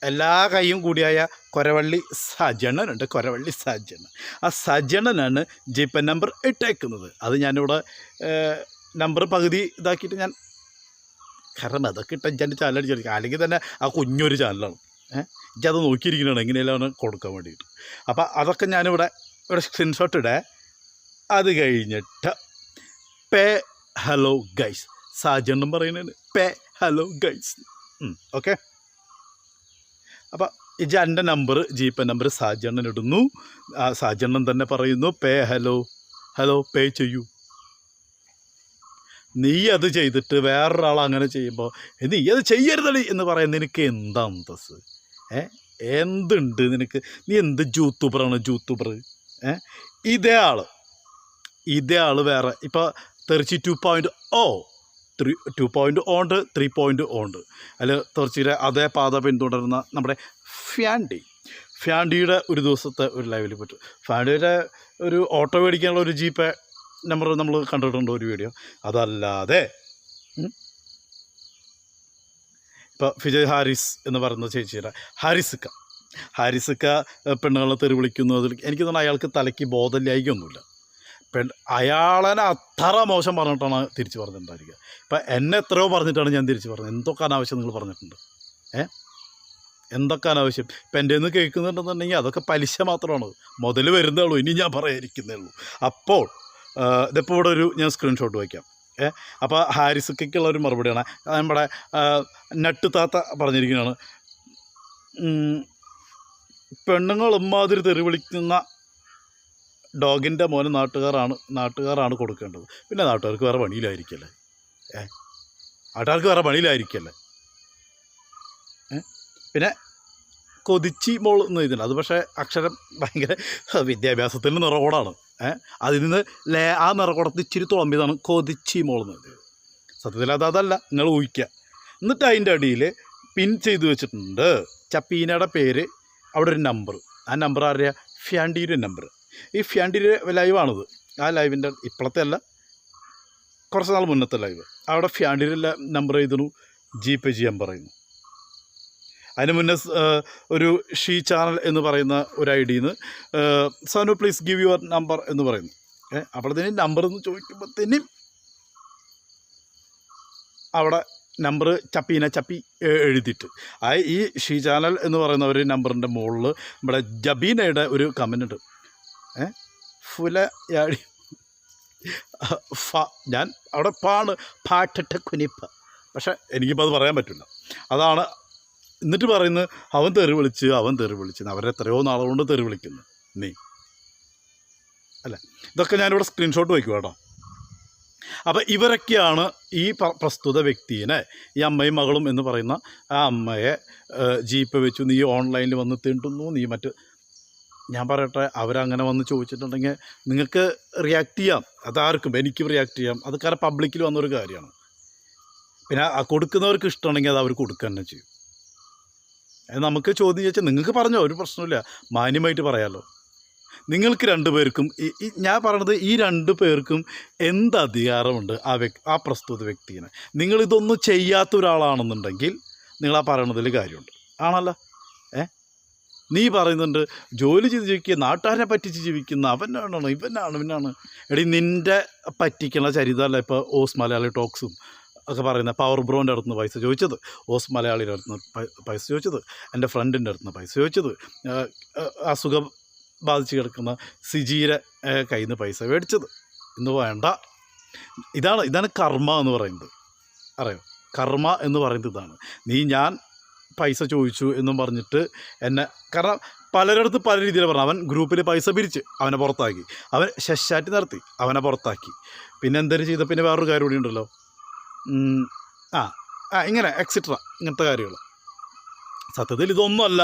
എല്ലാ കൈയും കൂടിയായ കൊരവള്ളി സജണനുണ്ട് കൊരവള്ളി സജണൻ ആ സജണനാണ് ജിപ്പൻ നമ്പർ ഇട്ടേക്കുന്നത്. അത് ഞാനിവിടെ നമ്പർ പകുതി ഇതാക്കിയിട്ട് ഞാൻ കാരണം അതൊക്കെ ഇട്ട എന്റെ ചാനലടിച്ചെടുക്കുക അല്ലെങ്കിൽ തന്നെ ആ കുഞ്ഞൊരു ചാനലാണ് ഏഹ് ഇജ്ജത് നോക്കിയിരിക്കണതാണ്. എങ്ങനെയെല്ലാം കൊടുക്കാൻ വേണ്ടിയിട്ട്. അപ്പോൾ അതൊക്കെ ഞാനിവിടെ ഇവിടെ സ്ക്രീൻഷോട്ട് ഇടേ. അത് കഴിഞ്ഞിട്ട് പേ ഹലോ ഗൈസ്. സാജണ്ണം പറയുന്നത് പേ ഹലോ ഗൈസ്. ഓക്കെ? അപ്പോൾ ഇജ എന്റെ നമ്പർ ജീപ്പ നമ്പർ സാജണ്ണൻ ഇടുന്നു. സാജണ്ണൻ തന്നെ പറയുന്നു പേ ഹലോ ഹലോ പേ ചെയ്യൂ. നീ അത് ചെയ്തിട്ട് വേറൊരാൾ അങ്ങനെ ചെയ്യുമ്പോൾ നീ അത് ചെയ്യരുതടി എന്ന് പറയുന്നത് നിനക്ക് എന്താ അന്തസ് ഏ? എന്തുണ്ട് നിനക്ക്? നീ എന്ത് ജൂത്തൂബറാണ് ജൂത്തൂബർ ഏ? ഇതേ ആൾ ഇതേ ആൾ വേറെ. ഇപ്പോൾ തെർച്ചി two point O three two point ഓണ്ട് ത്രീ പോയിന്റ് ഓണ്ട് അതിൽ തീർച്ചയായും അതേ പാത പിന്തുടരുന്ന നമ്മുടെ ഫ്യാൻഡി. ഫ്യാൻഡിയുടെ ഒരു ദിവസത്തെ ഒരു ലൈവിൽ പറ്റും. ഫാൻഡിയുടെ ഒരു ഓട്ടോ മേടിക്കാനുള്ള ഒരു ജീപ്പ് നമ്പർ നമ്മൾ കണ്ടിട്ടുണ്ട് ഒരു വീഡിയോ. അതല്ലാതെ ഇപ്പോൾ വിജയ് ഹാരിസ് എന്ന് പറയുന്ന ചേച്ചിയുടെ ഹാരിസുക്ക. ഹാരിസുക്ക പെണ്ണുങ്ങളെ തെറി വിളിക്കുന്നതിൽ എനിക്ക് തോന്നുന്നു അയാൾക്ക് തലയ്ക്ക് ബോധമില്ലായിക്കൊന്നുമില്ല പെൺ അയാളനെ അത്ര മോശം പറഞ്ഞിട്ടാണ് തിരിച്ച് പറഞ്ഞിട്ടുണ്ടായിരിക്കുക ഇപ്പം എന്നെ എത്രയോ പറഞ്ഞിട്ടാണ് ഞാൻ തിരിച്ച് പറഞ്ഞത്. എന്തൊക്കെ അനാവശ്യം നിങ്ങൾ പറഞ്ഞിട്ടുണ്ട്? ഏ? എന്തൊക്കെ അനാവശ്യം? ഇപ്പം എന്റെ നിന്ന് കേൾക്കുന്നുണ്ടെന്നുണ്ടെങ്കിൽ അതൊക്കെ പലിശ മാത്രമാണ്. മുതൽ വരുന്നേ ഉള്ളൂ ഇനി ഞാൻ പറയാതിരിക്കുന്നേ ഉള്ളൂ. അപ്പോൾ ഇതിപ്പോൾ ഇവിടെ ഒരു ഞാൻ സ്ക്രീൻഷോട്ട് വയ്ക്കാം. ഏ? അപ്പോൾ ഹാരിസക്കുള്ള ഒരു മറുപടിയാണ്. നമ്മുടെ നട്ട് താത്ത പറഞ്ഞിരിക്കുന്നതാണ് പെണ്ണുങ്ങൾ ഇമ്മാതിരി തെറി വിളിക്കുന്ന ഡോഗിന്റെ മോന് നാട്ടുകാരാണ് നാട്ടുകാരാണ് കൊടുക്കേണ്ടത്. പിന്നെ നാട്ടുകാർക്ക് വേറെ പണിയിലായിരിക്കല്ലേ? ഏ? നാട്ടുകാർക്ക് വേറെ പണിയിലായിരിക്കല്ലേ? പിന്നെ കൊതിച്ചി മോൾ എന്ന് എഴുതുന്നുണ്ട് അത് പക്ഷേ അക്ഷരം ഭയങ്കര വിദ്യാഭ്യാസത്തിന്റെ നിറകോടാണ്. ഏ? അതിൽ നിന്ന് ലേ ആ നിറകോടത്ത് ഇച്ചിരി തുളമ്പിയതാണ് കൊതിച്ചി മോൾ എന്ന് എഴുതിയത്. സത്യത്തിൽ അത് അതല്ല നിങ്ങൾ ഊഹിക്കുക. എന്നിട്ട് അതിന്റെ അടിയിൽ പിൻ ചെയ്ത് വെച്ചിട്ടുണ്ട്. ചപ്പീനയുടെ പേര് അവിടെ ഒരു നമ്പർ ആ നമ്പർ അറിയാം ഫ്യാൻഡീന്റെ നമ്പർ ഈ ഫ്യാൻഡിയുടെ ലൈവാണിത്. ആ ലൈവിന്റെ ഇപ്പോഴത്തെ അല്ല കുറച്ച് നാൾ മുന്നത്തെ ലൈവ്. അവിടെ ഫ്യാൻഡിയുടെ നമ്പർ എഴുതുന്നു ജി പേ ചെയ്യാൻ പറയുന്നു. അതിന് മുന്നേ ഒരു ഷീ ചാനൽ എന്ന് പറയുന്ന ഒരു ഐ ഡിന്ന് Sanu please give your number എന്ന് പറയുന്നു. ഏ അപ്പോഴത്തേനും നമ്പർ എന്ന് ചോദിക്കുമ്പോഴത്തേനും അവിടെ നമ്പർ ചപ്പീന ചപ്പി എഴുതിയിട്ട്. ആ ഈ ഷീ ചാനൽ എന്ന് പറയുന്ന ഒരു നമ്പറിന്റെ മുകളിൽ നമ്മുടെ ജബീനയുടെ ഒരു കമന്റ് ഉണ്ട്. ഏ? ഫുല യാടി. ഫ ഞാൻ അവിടെ പാണ് പാട്ടിട്ട കുനിപ്പ. പക്ഷെ എനിക്കിപ്പോൾ അത് പറയാൻ പറ്റില്ല. അതാണ് എന്നിട്ട് പറയുന്നത് അവൻ തെറി വിളിച്ച് അവൻ തെറി വിളിച്ച് അവരെ എത്രയോ നാളെ കൊണ്ട് തെറി വിളിക്കുന്നു. നീ. അല്ല ഇതൊക്കെ ഞാനിവിടെ സ്ക്രീൻഷോട്ട് വയ്ക്കും കേട്ടോ. അപ്പോൾ ഇവരൊക്കെയാണ് ഈ പ്രസ്തുത വ്യക്തിനെ ഈ അമ്മയും മകളും എന്ന് പറയുന്ന ആ അമ്മയെ ജീപ്പ് വെച്ചു നീ ഓൺലൈനിൽ വന്ന് തിണ്ടുന്നു നീ മറ്റ് ഞാൻ പറയട്ടെ അവരങ്ങനെ വന്ന് ചോദിച്ചിട്ടുണ്ടെങ്കിൽ നിങ്ങൾക്ക് റിയാക്ട് ചെയ്യാം. അതാർക്കും എനിക്കും റിയാക്ട് ചെയ്യാം. അത് കാരണം പബ്ലിക്കിൽ വന്നൊരു കാര്യമാണ്. പിന്നെ ആ കൊടുക്കുന്നവർക്ക് ഇഷ്ടമുണ്ടെങ്കിൽ അത് അവർ കൊടുക്കുക തന്നെ ചെയ്യും. നമുക്ക് ചോദ്യം ചോദിച്ചാൽ നിങ്ങൾക്ക് പറഞ്ഞോ? ഒരു പ്രശ്നമില്ല മാന്യമായിട്ട് പറയാമല്ലോ നിങ്ങൾക്ക് രണ്ടു പേർക്കും ഞാൻ പറയണത് ഈ രണ്ട് പേർക്കും എന്ത് അധികാരമുണ്ട് ആ വ്യക്തി ആ പ്രസ്തുത വ്യക്തിനെ? നിങ്ങളിതൊന്നും ചെയ്യാത്ത ഒരാളാണെന്നുണ്ടെങ്കിൽ നിങ്ങൾ ആ പറയണതിൽ കാര്യമുണ്ട്. ആണല്ലോ? നീ പറയുന്നുണ്ട് ജോലി ചെയ്ത് ജീവിക്കുക നാട്ടുകാരെ പറ്റിച്ച് ജീവിക്കുന്ന അവനാണോ? ഇവനാണ്? ഇവനാണ്? എടി നിന്റെ പറ്റിക്കുന്ന ചരിതമല്ല ഇപ്പോൾ ഓസ് മലയാളി ടോക്സും ഒക്കെ പറയുന്ന പവർ ബ്രോന്റെ അടുത്ത് നിന്ന് പൈസ ചോദിച്ചത്. ഓസ് മലയാളിയുടെ അടുത്ത് നിന്ന് പൈസ ചോദിച്ചത്. എന്റെ ഫ്രണ്ടിന്റെ അടുത്ത് നിന്ന് പൈസ ചോദിച്ചത്. അസുഖം ബാധിച്ച് കിടക്കുന്ന സിജീരെ കയ്യിൽ നിന്ന് പൈസ മേടിച്ചത്. ഇന്ന് വേണ്ട. ഇതാണ് ഇതാണ് കർമ്മ എന്ന് പറയുന്നത്. അറിയോ? കർമ്മ എന്ന് പറയുന്നത് ഇതാണ്. നീ ഞാൻ പൈസ ചോദിച്ചു എന്നും പറഞ്ഞിട്ട് എന്നെ കാരണം പലരിടത്ത് പല രീതിയിൽ പറഞ്ഞു. അവൻ ഗ്രൂപ്പിൽ പൈസ പിരിച്ച് അവനെ പുറത്താക്കി. അവൻ ശശാറ്റി നടത്തി അവനെ പുറത്താക്കി. പിന്നെ എന്തെങ്കിലും ചെയ്ത പിന്നെ വേറൊരു കാര്യം കൂടി ഉണ്ടല്ലോ. ആ ആ ഇങ്ങനെ എക്സിട്ര ഇങ്ങനത്തെ കാര്യങ്ങൾ സത്യത്തിൽ ഇതൊന്നുമല്ല.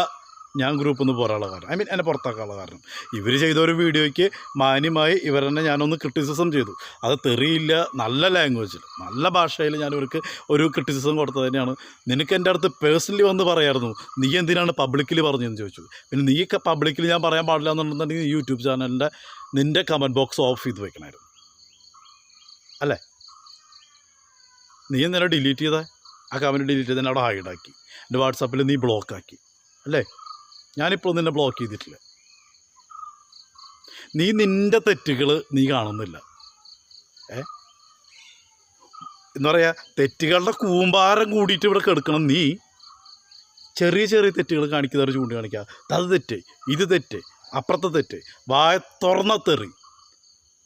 ഞാൻ ഗ്രൂപ്പിൽ നിന്ന് പോരാനുള്ള കാരണം. ഐ മീൻ എന്നെ പുറത്താക്കാനുള്ള കാരണം. ഇവർ ചെയ്ത ഒരു വീഡിയോയ്ക്ക് മാന്യമായി ഇവരെന്നെ ഞാനൊന്ന് ക്രിറ്റിസിസം ചെയ്തു. അത് തെറിയില്ല നല്ല ലാംഗ്വേജിൽ നല്ല ഭാഷയിൽ ഞാൻ ഇവർക്ക് ഒരു ക്രിറ്റിസിസം കൊടുത്തത് തന്നെയാണ്. നിനക്ക് എന്റെ അടുത്ത് പേഴ്സണലി വന്ന് പറയായിരുന്നു നീ എന്തിനാണ് പബ്ലിക്കിൽ പറഞ്ഞതെന്ന് ചോദിച്ചു? പിന്നെ നീ പബ്ലിക്കിൽ ഞാൻ പറയാൻ പാടില്ല എന്നുണ്ടെന്നുണ്ടെങ്കിൽ യൂട്യൂബ് ചാനലിന്റെ നിന്റെ കമന്റ് ബോക്സ് ഓഫ് ചെയ്ത് വെക്കണമായിരുന്നു അല്ലേ? നീ എന്നെ ഡിലീറ്റ് ചെയ്തേ? ആ കമന്റ് ഡിലീറ്റ് ചെയ്ത് എന്നെ അവിടെ ഹൈഡാക്കി എന്റെ വാട്സാപ്പിൽ നീ ബ്ലോക്കാക്കി അല്ലേ? ഞാനിപ്പോൾ നിന്നെ ബ്ലോക്ക് ചെയ്തിട്ടില്ല. നീ നിന്റെ തെറ്റുകൾ നീ കാണുന്നില്ല. ഏ? എന്താ പറയുക തെറ്റുകളുടെ കൂമ്പാരം കൂടിയിട്ട് ഇവിടെ കിടക്കണം നീ. ചെറിയ ചെറിയ തെറ്റുകൾ കാണിക്കുന്നവർ ചൂണ്ടിക്കാണിക്കുക അത് തെറ്റ് ഇത് തെറ്റ് അപ്പുറത്തെ തെറ്റ്. വായ തുറന്ന തെറി.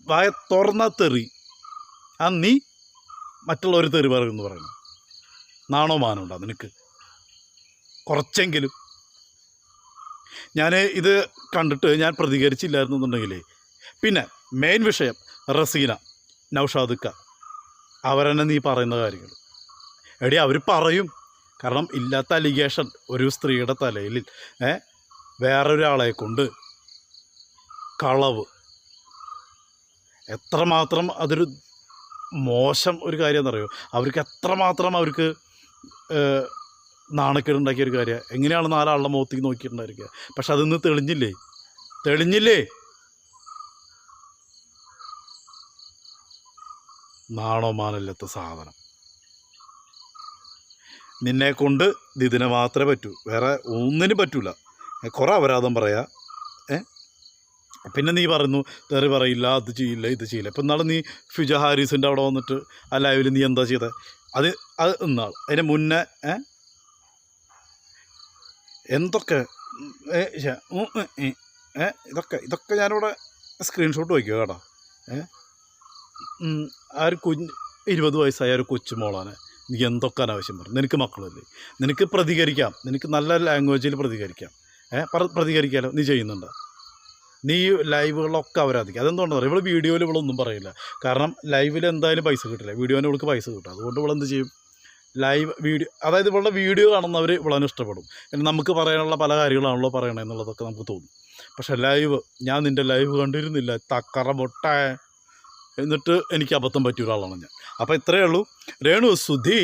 വായ തുറന്ന തെറി. ആ നീ മറ്റുള്ളവർ തെറി പറയുമെന്ന് പറയണം. നാണോ മാനം ഉണ്ടോ നിനക്ക്? കുറച്ചെങ്കിലും. ഞാൻ ഇത് കണ്ടിട്ട് ഞാൻ പ്രതികരിച്ചില്ലായിരുന്നു പ്രതികരിച്ചില്ലായിരുന്നുണ്ടെങ്കിൽ പിന്നെ മെയിൻ വിഷയം റസീന നൗഷാദുക്ക അവരെന്നെ നീ പറയുന്ന കാര്യങ്ങൾ എടി അവർ പറയും. കാരണം ഇല്ലാത്ത അലിഗേഷൻ ഒരു സ്ത്രീയുടെ തലയിൽ ഏ വേറൊരാളെ കൊണ്ട് കളവ്. എത്രമാത്രം അതൊരു മോശം ഒരു കാര്യം എന്നറിയോ അവർക്ക് എത്രമാത്രം അവർക്ക് നാണക്കേടുണ്ടാക്കിയ ഒരു കാര്യമാണ് എങ്ങനെയാണ് നാലാളുടെ മുഖത്തേക്ക് നോക്കിയിട്ടുണ്ടായിരിക്കുക. പക്ഷെ അതിന്ന് തെളിഞ്ഞില്ലേ? തെളിഞ്ഞില്ലേ? നാണോ മാനല്ലാത്ത സാധനം. നിന്നെ കൊണ്ട് ഇതിനെ മാത്രമേ പറ്റൂ. വേറെ ഒന്നിനും പറ്റൂല. കുറെ അപരാധം പറയാ. ഏ? പിന്നെ നീ പറയുന്നു തെറി പറയില്ല അത് ചെയ്യില്ല ഇത് ചെയ്യില്ല. ഇപ്പം ഇന്നാൾ നീ ഫിജ ഹാരിസിന്റെ അവിടെ വന്നിട്ട് ആ ലൈവിൽ നീ എന്താ ചെയ്തത് അത് അത് ഇന്നാൾ അതിന് മുന്നേ ഏ? എന്തൊക്കെ? ഏ, ഇതൊക്കെ ഇതൊക്കെ ഞാനിവിടെ സ്ക്രീൻഷോട്ട് വയ്ക്കുക കേട്ടോ. ഏ ആ ഒരു കുഞ്ഞ് ഇരുപത് വയസ്സായ ഒരു കൊച്ചുമോളാണ് നീ എന്തൊക്കെ അനാവശ്യം പറഞ്ഞു? നിനക്ക് മക്കളില്ലേ നിനക്ക് പ്രതികരിക്കാം. നിനക്ക് നല്ല ലാംഗ്വേജിൽ പ്രതികരിക്കാം. ഏ പ്രതികരിക്കാമല്ലോ നീ ചെയ്യുന്നുണ്ട്? നീ ലൈവുകളിലൊക്കെ അവരാധിക്കും. അതെന്തുകൊണ്ടാണ് പറയുക ഇവിടെ വീഡിയോയിൽ ഇവളൊന്നും പറയില്ല. കാരണം ലൈവിൽ എന്തായാലും പൈസ കിട്ടില്ല. വീഡിയോന് ഇവൾക്ക് പൈസ കിട്ടും. അതുകൊണ്ട് ഇവളെന്ത് ചെയ്യും? ലൈവ് വീഡിയോ അതായത് ഇവളുടെ വീഡിയോ കാണുന്നവർ ഇവളെ ഇഷ്ടപ്പെടും. നമുക്ക് പറയാനുള്ള പല കാര്യങ്ങളാണല്ലോ പറയണത് എന്നുള്ളതൊക്കെ നമുക്ക് തോന്നും. പക്ഷെ ലൈവ് ഞാൻ നിന്റെ ലൈവ് കണ്ടിരുന്നില്ല തക്കറ മുട്ട എന്നിട്ട് എനിക്ക് അബദ്ധം പറ്റിയ ഒരാളാണ് ഞാൻ. അപ്പോൾ ഇത്രയേ ഉള്ളൂ. രേണു സുധി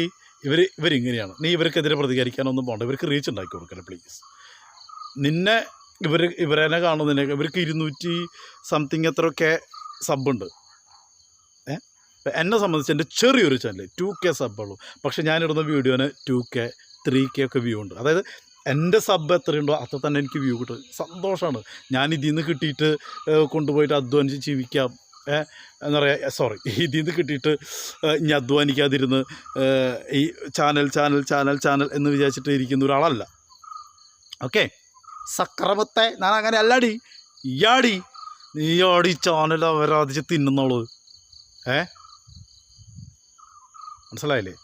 ഇവർ ഇവരിങ്ങനെയാണ്. നീ ഇവർക്കെതിരെ പ്രതികരിക്കാനൊന്നും പോകണ്ട ഇവർക്ക് റീച്ച് ഉണ്ടാക്കി കൊടുക്കല്ലേ പ്ലീസ് നിന്നെ ഇവർ ഇവരെന്നെ കാണുന്നതിനെ ഇവർക്ക് ഇരുന്നൂറ്റി സംതിങ് എത്രയൊക്കെ സബുണ്ട് എന്നെ സംബന്ധിച്ച് എന്റെ ചെറിയൊരു ചാനൽ ടു കെ സബ്ബുള്ളൂ പക്ഷേ ഞാനിടുന്ന വീഡിയോന് ടു കെ ത്രീ കെ ഒക്കെ വ്യൂ ഉണ്ട്. അതായത് എന്റെ സബ് എത്രയുണ്ടോ അത്ര തന്നെ എനിക്ക് വ്യൂ കിട്ടും. സന്തോഷമാണ് ഞാൻ ഇതിൽ നിന്ന് കിട്ടിയിട്ട് കൊണ്ടുപോയിട്ട് അധ്വാനിച്ച് ജീവിക്കാം. എന്താ പറയുക സോറി [laughs] ഇതിൽ നിന്ന് കിട്ടിയിട്ട് ഏഹ്, ഇനി അധ്വാനിക്കാതിരുന്ന് ഈ ചാനൽ ചാനൽ ചാനൽ ചാനൽ എന്ന് വിചാരിച്ചിട്ട് ഇരിക്കുന്ന ഒരാളല്ല. ഓക്കെ സക്രമത്തെ ഞാൻ അങ്ങനെ അല്ലാടി. ഇയാടി നീ ആടി ചാനൽ അവരാധിച്ച് തിന്നുന്നുള്ളൂ ഏ? മനസ്സിലായില്ലേ?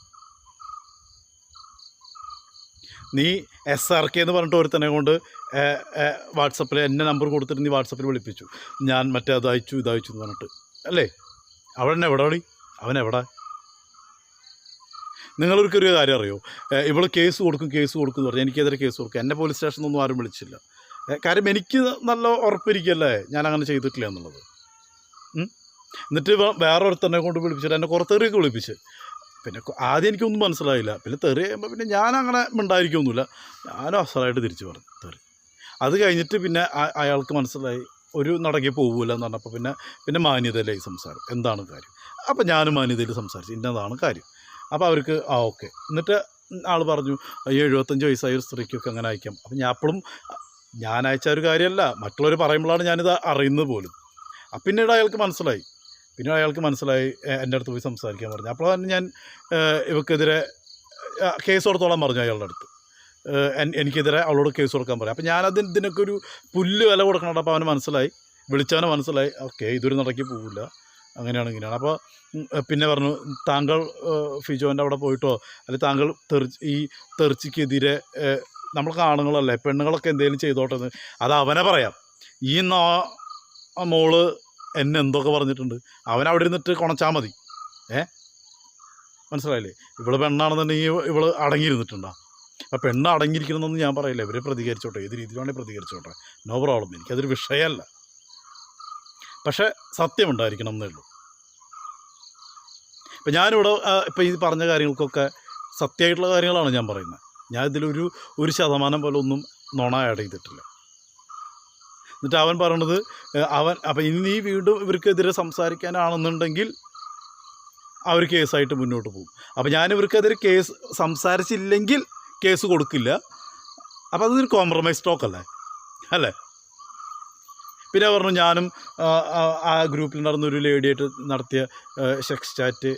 നീ എസ് ആർ കെ എന്ന് പറഞ്ഞിട്ട് ഒരുത്തനെ കൊണ്ട് വാട്സപ്പിൽ എന്റെ നമ്പർ കൊടുത്തിട്ട് നീ വാട്സപ്പിൽ വിളിപ്പിച്ചു. ഞാൻ മറ്റേ അത് അയച്ചു എന്ന് പറഞ്ഞിട്ട്. അല്ലേ? അവൻ എവിടെ ഓടി അവൻ എവിടെ? നിങ്ങളൊരു കാര്യം അറിയോ? ഇവൾ കേസ് കൊടുക്കും കേസ് കൊടുക്കും എന്ന് പറഞ്ഞു. എനിക്കെതിരെ കേസ് കൊടുക്കും. എന്നെ പോലീസ് സ്റ്റേഷനൊന്നും ആരും വിളിച്ചില്ല. കാര്യം എനിക്ക് നല്ല ഉറപ്പിരിക്കല്ലേ? ഞാൻ അങ്ങനെ ചെയ്തിട്ടില്ല എന്നുള്ളത്. എന്നിട്ട് വേറെ ഒരുത്തനെ കൊണ്ട് വിളിപ്പിച്ചിട്ട് എന്നെ കുറേ തെറിയൊക്കെ വിളിപ്പിച്ച്. പിന്നെ ആദ്യം എനിക്കൊന്നും മനസ്സിലായില്ല. പിന്നെ തെറി പിന്നെ ഞാൻ അങ്ങനെ ഉണ്ടായിരിക്കൊന്നുമില്ല ഞാനും അസലായിട്ട് തിരിച്ചു പറഞ്ഞു തെറി. അത് കഴിഞ്ഞിട്ട് പിന്നെ അയാൾക്ക് മനസ്സിലായി ഒരു നടക്കി പോകില്ല എന്ന് പറഞ്ഞപ്പോൾ പിന്നെ പിന്നെ മാന്യതയിലായി സംസാരം? എന്താണ് കാര്യം? അപ്പോൾ ഞാനും മാന്യതയിൽ സംസാരിച്ചു ഇന്നതാണ് കാര്യം. അപ്പോൾ അവർക്ക് ആ ഓക്കെ. എന്നിട്ട് ആൾ പറഞ്ഞു "അയ്യോ, എഴുപത്തഞ്ച് വയസ്സായ ഒരു സ്ത്രീക്കൊക്കെ അങ്ങനെ അയക്കാം. അപ്പം ഞാൻ അപ്പോഴും ഞാൻ അയച്ച ഒരു കാര്യമല്ല. മറ്റുള്ളവർ പറയുമ്പോഴാണ് ഞാനിത് അറിയുന്നത് പോലും. പിന്നീട് അയാൾക്ക് മനസ്സിലായി. പിന്നെ അയാൾക്ക് മനസ്സിലായി എന്റെ അടുത്ത് പോയി സംസാരിക്കാൻ പറഞ്ഞു. അപ്പോൾ തന്നെ ഞാൻ ഇവക്കെതിരെ കേസ് കൊടുത്തോളാൻ പറഞ്ഞു അയാളുടെ അടുത്ത്. എനിക്കെതിരെ അവളോട് കേസ് കൊടുക്കാൻ പറയും അപ്പോൾ ഞാനതിന് ഇതിനൊക്കെ ഒരു പുല്ല് വില കൊടുക്കണം അപ്പോൾ അവന് മനസ്സിലായി. വിളിച്ചവനെ മനസ്സിലായി. ഓക്കെ ഇതൊരു നടക്കി പോവില്ല. അങ്ങനെയാണ് ഇങ്ങനെയാണ്. അപ്പോൾ പിന്നെ പറഞ്ഞു താങ്കൾ ഫിജോന്റെ അവിടെ പോയിട്ടോ? അല്ലെങ്കിൽ താങ്കൾ തെറി ഈ തെറിച്ചിക്കെതിരെ നമ്മളൊക്കെ ആണുങ്ങളല്ലേ പെണ്ണുങ്ങളൊക്കെ എന്തെങ്കിലും ചെയ്തോട്ടെ അത് അവനെ പറയാം. ഈ നോ മോൾ എന്നെ എന്തൊക്കെ പറഞ്ഞിട്ടുണ്ട്? അവൻ അവിടെ ഇരുന്നിട്ട് കുണച്ചാൽ മതി. ഏ? മനസ്സിലായില്ലേ? ഇവൾ പെണ്ണാണെന്നുണ്ടെങ്കിൽ ഇവൾ അടങ്ങിയിരുന്നിട്ടുണ്ടോ. അപ്പം പെണ്ണ് അടങ്ങിയിരിക്കണമെന്നൊന്നും ഞാൻ പറയില്ല. ഇവർ പ്രതികരിച്ചോട്ടെ. ഏത് രീതിയിലാണെങ്കിൽ പ്രതികരിച്ചോട്ടെ. നോ പ്രോബ്ലം എനിക്കതൊരു വിഷയമല്ല. പക്ഷേ സത്യമുണ്ടായിരിക്കണം എന്നേ ഉള്ളൂ. ഇപ്പം ഞാനിവിടെ ഇപ്പം ഈ പറഞ്ഞ കാര്യങ്ങൾക്കൊക്കെ സത്യമായിട്ടുള്ള കാര്യങ്ങളാണ് ഞാൻ പറയുന്നത്. ഞാൻ ഇതിലൊരു ഒരു ശതമാനം പോലും ഒന്നും നുണ ആഡ് ചെയ്തിട്ടില്ല. എന്നിട്ട് അവൻ പറയണത് അവൻ അപ്പം ഇനി നീ വീണ്ടും ഇവർക്കെതിരെ സംസാരിക്കാനാണെന്നുണ്ടെങ്കിൽ അവർ കേസായിട്ട് മുന്നോട്ട് പോകും. അപ്പം ഞാൻ ഇവർക്കെതിരെ കേസ് സംസാരിച്ചില്ലെങ്കിൽ കേസ് കൊടുക്കില്ല. അപ്പം അതൊരു കോംപ്രമൈസ് ടോക്ക് അല്ലേ? അല്ലേ? പിന്നെ പറഞ്ഞു ഞാനും ആ, ഗ്രൂപ്പിൽ നടന്ന ഒരു ലേഡിയായിട്ട് നടത്തിയ സെക്സ് ചാറ്റ്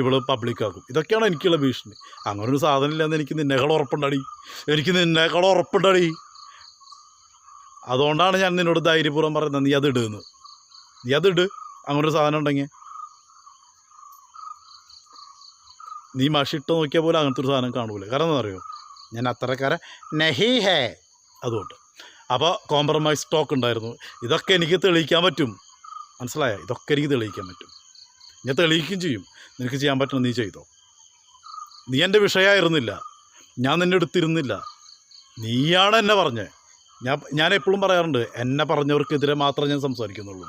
ഇവൾ പബ്ലിക്കാക്കും ഇതൊക്കെയാണ് എനിക്കുള്ള ഭീഷണി. അങ്ങനെ ഒരു സാധനം ഇല്ലെന്ന് എനിക്ക് നിന്നേക്കാൾ ഉറപ്പുണ്ടടി. എനിക്ക് നിന്നേക്കാൾ ഉറപ്പുണ്ടടി. അതുകൊണ്ടാണ് ഞാൻ നിന്നോട് ധൈര്യപൂർവം പറയുന്നത് നീ അത് ഇടുന്ന് നീ അത് ഇട്. അങ്ങനെ ഒരു സാധനം ഉണ്ടെങ്കിൽ. നീ മഷിട്ട് നോക്കിയ പോലെ അങ്ങനത്തെ ഒരു സാധനം കാണൂല. കാരണം എന്താ അറിയോ? ഞാൻ അത്രക്കാരെ നെഹി ഹേ അതുകൊണ്ട്. അപ്പോൾ കോംപ്രമൈസ് സ്റ്റോക്ക് ഉണ്ടായിരുന്നു. ഇതൊക്കെ എനിക്ക് തെളിയിക്കാൻ പറ്റും. മനസ്സിലായോ? ഇതൊക്കെ എനിക്ക് തെളിയിക്കാൻ പറ്റും. ഞാൻ തെളിയിക്കുകയും ചെയ്യും. നിനക്ക് ചെയ്യാൻ പറ്റണം നീ ചെയ്തോ? നീ എന്റെ വിഷയമായിരുന്നില്ല ഞാൻ നിന്നെ എടുത്തിരുന്നില്ല. നീയാണ് എന്നെ പറഞ്ഞത്. ഞാൻ ഞാൻ എപ്പോഴും പറയാറുണ്ട് എന്നെ പറഞ്ഞവർക്കെതിരെ മാത്രമേ ഞാൻ സംസാരിക്കുന്നുള്ളൂ.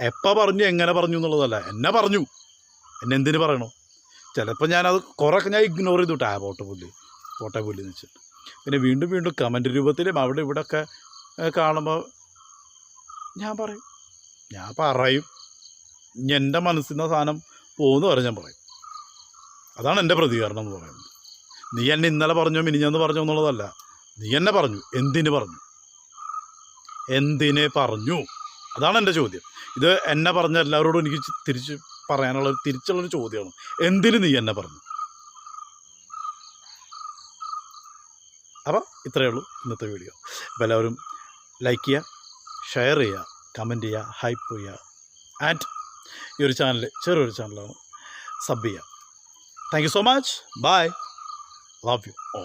എപ്പോൾ പറഞ്ഞു എങ്ങനെ പറഞ്ഞു എന്നുള്ളതല്ല എന്നെ പറഞ്ഞു. എന്നെ എന്തിനു പറയണോ? ചിലപ്പോൾ ഞാനത് കുറേയൊക്കെ ഞാൻ ഇഗ്നോർ ചെയ്തു ആ പോട്ടെ പുല്ല് പോട്ടെ പുല്ല് എന്ന് വെച്ചിട്ട്. പിന്നെ വീണ്ടും വീണ്ടും കമന്റ് രൂപത്തിലും അവിടെ ഇവിടെയൊക്കെ കാണുമ്പോൾ ഞാൻ പറയും. ഞാൻ പറയും. എന്റെ മനസ്സിൽ നിന്ന് സാധനം പോകുന്നു വരെ ഞാൻ പറയും. അതാണ് എന്റെ പ്രതികരണം എന്ന് പറയുന്നത്. നീ എന്നെ ഇന്നലെ പറഞ്ഞോ മിനിഞ്ഞെന്ന് പറഞ്ഞോ എന്നുള്ളതല്ല. നീ എന്നെ പറഞ്ഞു. എന്തിന് പറഞ്ഞു? എന്തിനെ പറഞ്ഞു? അതാണ് എന്റെ ചോദ്യം. ഇത് എന്നെ പറഞ്ഞ എല്ലാവരോടും എനിക്ക് തിരിച്ച് പറയാനുള്ള തിരിച്ചുള്ളൊരു ചോദ്യമാണ്. എന്തിന് നീ എന്നെ പറഞ്ഞു? അപ്പോൾ ഇത്രയേ ഉള്ളൂ ഇന്നത്തെ വീഡിയോ. അപ്പോൾ എല്ലാവരും ലൈക്ക് ചെയ്യുക ഷെയർ ചെയ്യുക കമന്റ് ചെയ്യുക ഹൈപ്പ് ചെയ്യുക. ആൻഡ് ഈ ഒരു ചാനൽ ചെറിയൊരു ചാനലാണ് സബ് ചെയ്യുക. Thank you so much bye love you oh